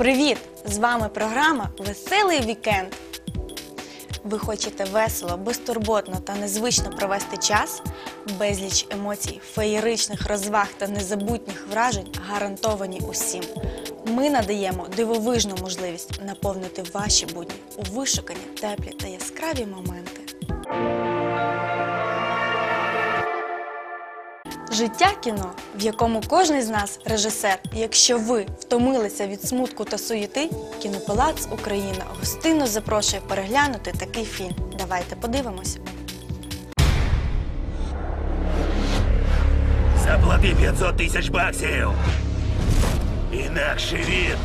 Привіт! З вами програма Веселий вікенд. Ви хочете весело, безтурботно та незвично провести час? Безліч емоцій, феєричних розваг та незабутніх вражень гарантовані усім. Ми надаємо дивовижну можливість наповнити ваші будні у вишукані, теплі та яскраві моменти. Життя кіно, в якому кожен з нас режисер. І Якщо ви втомилися від смутку та суєти, кінопалац Україна гостинно запрошує переглянути такий фільм. Давайте подивимось. Заплати 500 тисяч баксів. Інакше він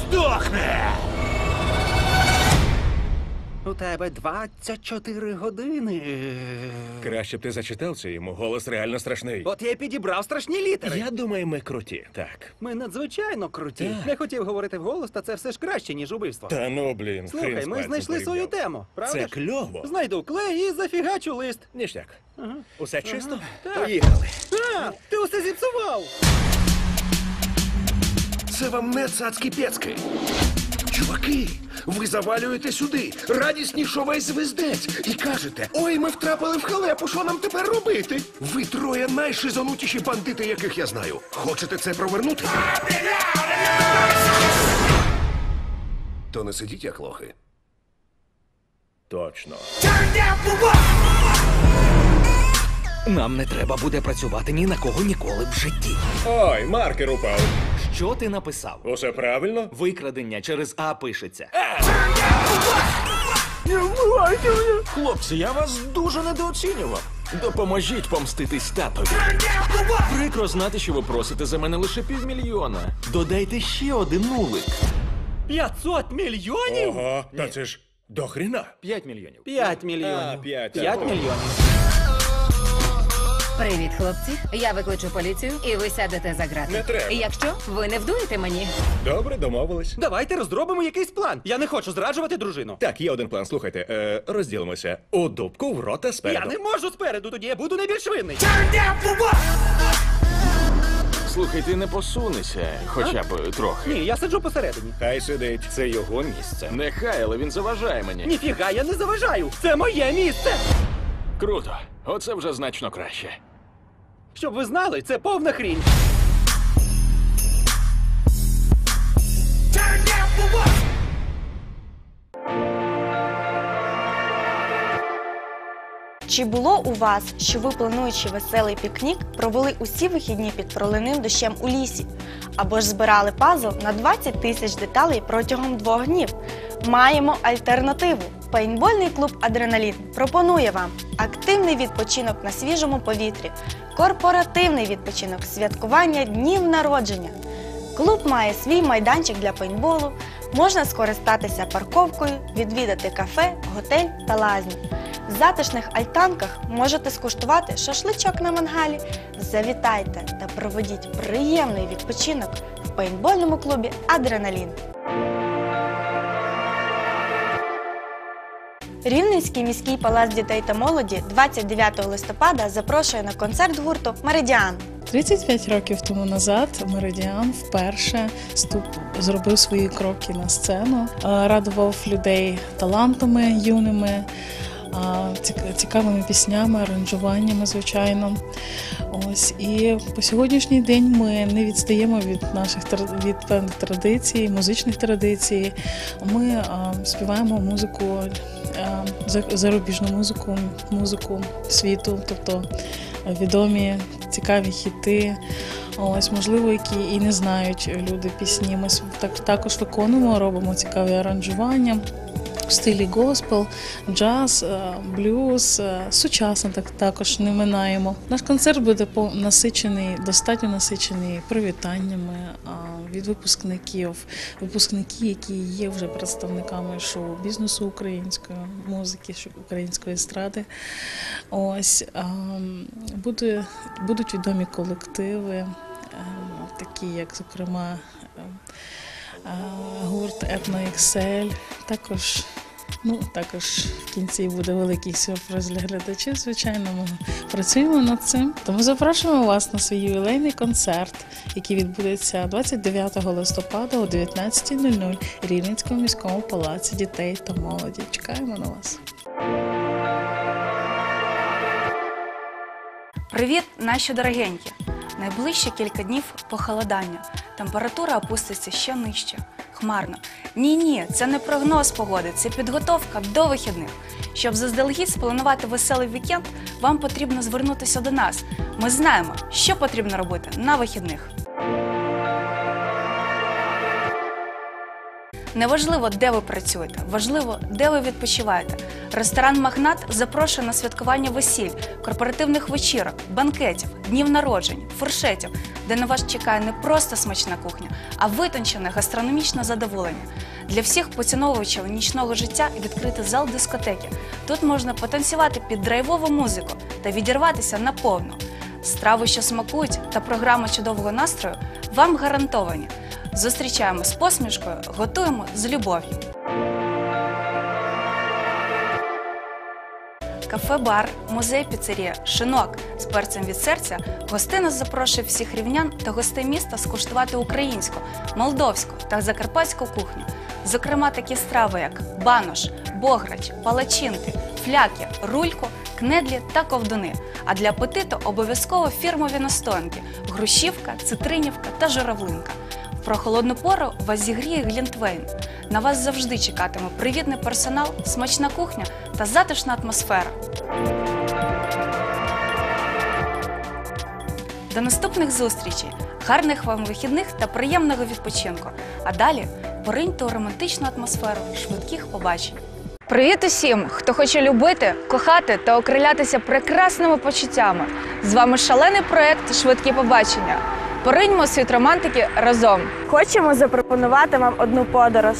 здохне. У тебе 24 години. Краще б ти зачитав це йому, голос реально страшний. От я й підібрав страшні літери. Я думаю, ми круті, так. Ми надзвичайно круті. Так. Не хотів говорити вголос, та це все ж краще, ніж убивство. Та ну, блін, Слухай, хрін з ми пальцем знайшли свою тему, правда? Це ж? кльово. Знайду клей і зафігачу лист. Ніштяк. Усе чисто? Так. Поїхали. А, ти усе зіпсував. Це вам не цацькі пецьки. Чуваки, ви завалюєте сюди, радісні, що весь звездець, і кажете: ой, ми втрапили в халепу, що нам тепер робити? Ви троє найшизонутіші бандити, яких я знаю. Хочете це провернути? То не сидіть як лохи. Точно. Нам не треба буде працювати ні на кого ніколи в житті. Ой, маркер упав. Що ти написав? Усе правильно? Викрадення через А пишеться. Хлопці, я вас дуже недооцінював. Допоможіть помститись татові. Прикро знати, що ви просите за мене лише півмільйона. Додайте ще один нулик. 500 мільйонів? Ого, та це ж до хріна. П'ять мільйонів. 5 мільйонів. П'ять, 5 мільйонів. Привіт, хлопці. Я викличу поліцію, і ви сядете за грати. Не треба. Якщо ви не вдуєте мені, Добре, домовились. Давайте розробимо якийсь план. Я не хочу зраджувати дружину. Так, є один план. Слухайте, е, розділимося. У дубку в рота спереду. Я не можу спереду, тоді я буду найбільш винний. Слухай, ти не посунешся, хоча б трохи. Ні, я сиджу посередині. Хай сидить. Це його місце. Нехай, але він заважає мені. Ніфіга, я не заважаю. Це моє місце. Круто. Оце вже значно краще. Щоб ви знали, це повна хрінь. Чи було у вас, що ви, плануючи веселий пікнік, провели усі вихідні під проливним дощем у лісі? Або ж збирали пазл на 20 тисяч деталей протягом двох днів? Маємо альтернативу. Пейнтбольний клуб Адреналін пропонує вам активний відпочинок на свіжому повітрі, корпоративний відпочинок, святкування днів народження. Клуб має свій майданчик для пейнтболу, можна скористатися парковкою, відвідати кафе, готель та лазню. В затишних альтанках можете скуштувати шашличок на мангалі. Завітайте та проведіть приємний відпочинок в пейнтбольному клубі Адреналін. Рівненський міський палац дітей та молоді 29 листопада запрошує на концерт гурту Меридіан. 35 років тому назад Меридіан вперше ступ зробив свої кроки на сцену, е, радував людей талантами юними, цікавими піснями, аранжуваннями, звичайно. Ось і по сьогоднішній день ми не відстаємо від наших від певних традицій, музичних традицій. Ми співаємо музику, зарубіжну музику, музику світу, тобто відомі цікаві хіти. Ось, можливо, які і не знають люди пісні. Ми так, також виконуємо, робимо цікаві аранжування. В стилі госпел, джаз, е, блюз, е, сучасно так також не минаємо. Наш концерт буде насичений, достатньо насичений привітаннями від випускників, випускники, які є вже представниками шоу-бізнесу української музики, української естради. Ось буде, будуть відомі колективи, е, такі як, зокрема, е, е, гурт Етно Ексель. Також, ну, також в кінці буде великий сюрприз для глядачів. Звичайно, ми працюємо над цим. Тому запрошуємо вас на свій ювілейний концерт, який відбудеться 29 листопада о 19.00 в Рівненському міському палаці дітей та молоді. Чекаємо на вас. Привіт, наші дорогенькі! Найближчі кілька днів похолодання. Температура опуститься ще нижче. Хмарно. Ні, ні, це не прогноз погоди, це підготовка до вихідних. Щоб заздалегідь спланувати веселий вікенд, вам потрібно звернутися до нас. Ми знаємо, що потрібно робити на вихідних. Неважливо, де ви працюєте, важливо, де ви відпочиваєте. Ресторан Магнат запрошує на святкування весіль, корпоративних вечірок, банкетів, днів народжень, фуршетів, де на вас чекає не просто смачна кухня, а витончене гастрономічне задоволення. Для всіх поціновувачів нічного життя відкритий зал дискотеки. Тут можна потанцювати під драйвову музику та відірватися наповну. Страви, що смакують, та програма чудового настрою вам гарантовані. Зустрічаємо з посмішкою, готуємо з любов'ю. Кафе-бар, музей піцерія, шинок з перцем від серця гостина запрошує всіх рівнян та гостей міста скуштувати українську, молдовську та закарпатську кухню. Зокрема, такі страви, як банош, бограч, палачинки, фляки, рульку, кнедлі та ковдуни. А для апетиту обов'язково фірмові настоянки – грушівка, цитринівка та журавлинка. В прохолодну пору вас зігріє Глінтвейн. На вас завжди чекатиме привітний персонал, смачна кухня та затишна атмосфера. До наступних зустрічей, гарних вам вихідних та приємного відпочинку. А далі пориньте у романтичну атмосферу швидких побачень. Привіт усім, хто хоче любити, кохати та окрилятися прекрасними почуттями. З вами шалений проект Швидкі побачення. Пориньмо світ романтики разом. Хочемо запропонувати вам одну подорож.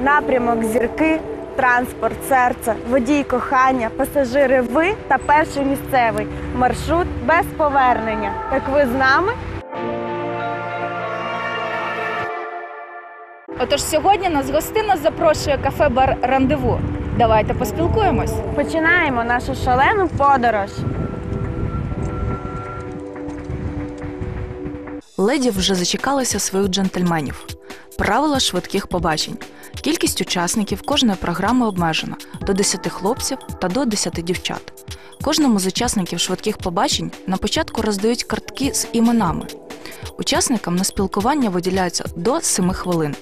Напрямок зірки, транспорт, серце, водій кохання, пасажири ви та перший місцевий. Маршрут без повернення. Так ви з нами? Отож сьогодні нас гостина запрошує кафе-бар Рандеву. Давайте поспілкуємось. Починаємо нашу шалену подорож. Леді вже зачекалися своїх джентльменів. Правила швидких побачень. Кількість учасників кожної програми обмежена до 10 хлопців та до 10 дівчат. Кожному з учасників швидких побачень на початку роздають картки з іменами. Учасникам на спілкування виділяється до 7 хвилин.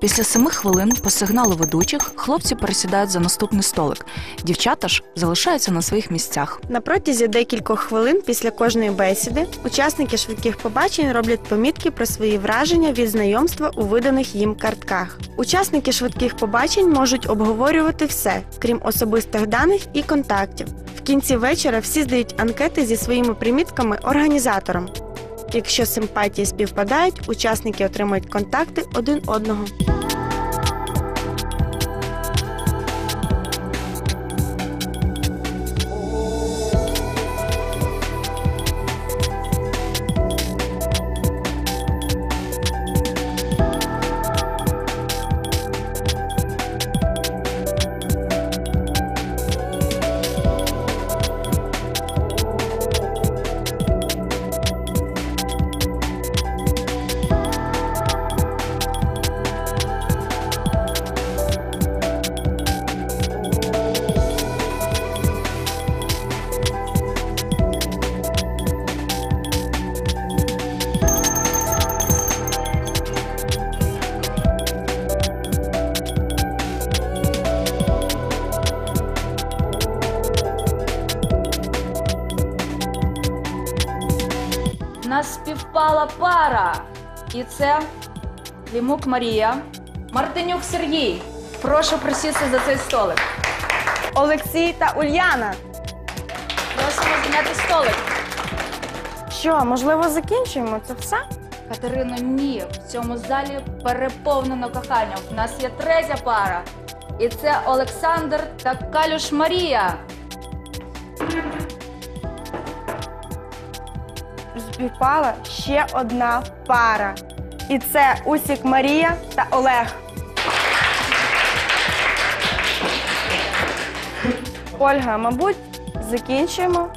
Після 7 хвилин по сигналу ведучих хлопці пересідають за наступний столик. Дівчата ж залишаються на своїх місцях. На протязі декількох хвилин після кожної бесіди учасники швидких побачень роблять помітки про свої враження від знайомства у виданих їм картках. Учасники швидких побачень можуть обговорювати все, крім особистих даних і контактів. В кінці вечора всі здають анкети зі своїми примітками організаторам. Якщо симпатії співпадають, учасники отримують контакти один одного. І це Лімук Марія, Мартинюк Сергій. Прошу присісти за цей столик. Олексій та Ульяна. Просимо зайняти столик. Що, можливо, закінчуємо це все? Катерино, ні, в цьому залі переповнено коханням. У нас є третя пара. І це Олександр та Калюш Марія. Співпала ще одна пара. І це Усік Марія та Олег. Ольга, мабуть, закінчуємо.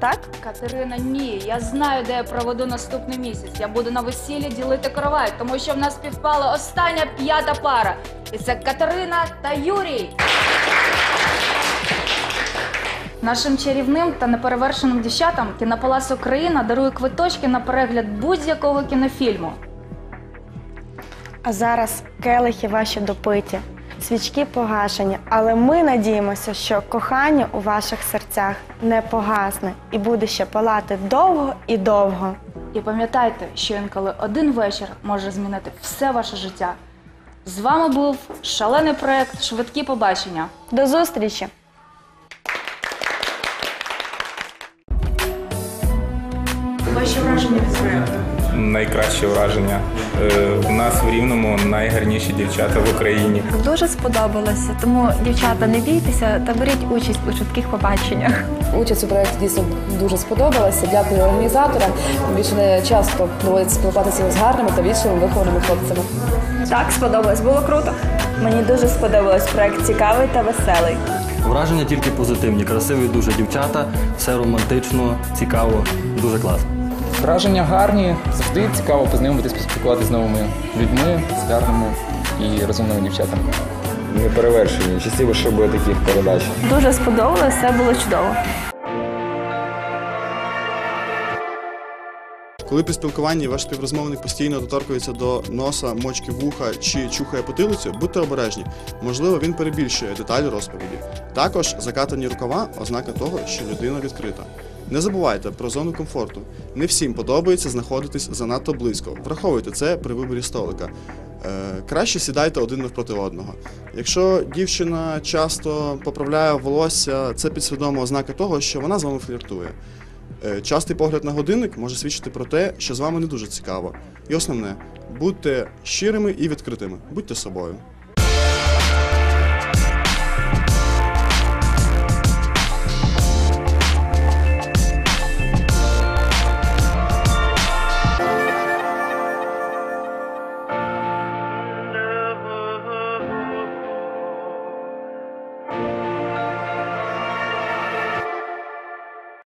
так? Катерина, ні, я знаю, де я проведу наступний місяць. Я буду на весіллі ділити кровать, тому що в нас співпала остання п'ята пара. І це Катерина та Юрій. Нашим чарівним та неперевершеним дівчатам кінопалац Україна дарує квиточки на перегляд будь-якого кінофільму. А зараз келихи ваші допиті, свічки погашені, але ми надіємося, що кохання у ваших серцях не погасне і буде ще палати довго і довго. І пам'ятайте, що інколи один вечір може змінити все ваше життя. З вами був шалений проект Швидкі побачення. До зустрічі! Найкраще враження. Е, У нас в Рівному найгарніші дівчата в Україні. Дуже сподобалося, тому дівчата не бійтеся та беріть участь у швидких побаченнях. Участь у проєкті дійсно дуже сподобалася. Дякую організаторам. Більше не часто доводиться спілкуватися з гарними та вічливими вихованими хлопцями. Так, сподобалось, було круто. Мені дуже сподобалось проект цікавий та веселий. Враження тільки позитивні, красиві дуже дівчата, все романтично, цікаво, дуже класно. Враження гарні, завжди цікаво познайомитись, поспілкуватися з новими людьми, з гарними і розумними дівчатами. Не перевершені. Частіше, що буде таких передач. Дуже сподобалось, все було чудово. Коли при спілкуванні ваш співрозмовник постійно доторкується до носа, мочки вуха чи чухає потилицю, будьте обережні. Можливо, він перебільшує деталі розповіді. Також закатані рукава ознака того, що людина відкрита. Не забувайте про зону комфорту. Не всім подобається знаходитись занадто близько. Враховуйте це при виборі столика. Е, краще сідайте один навпроти одного. Якщо дівчина часто поправляє волосся, це підсвідома ознака того, що вона з вами фліртує. Е, Частий погляд на годинник може свідчити про те, що з вами не дуже цікаво. І основне, будьте щирими і відкритими, будьте собою.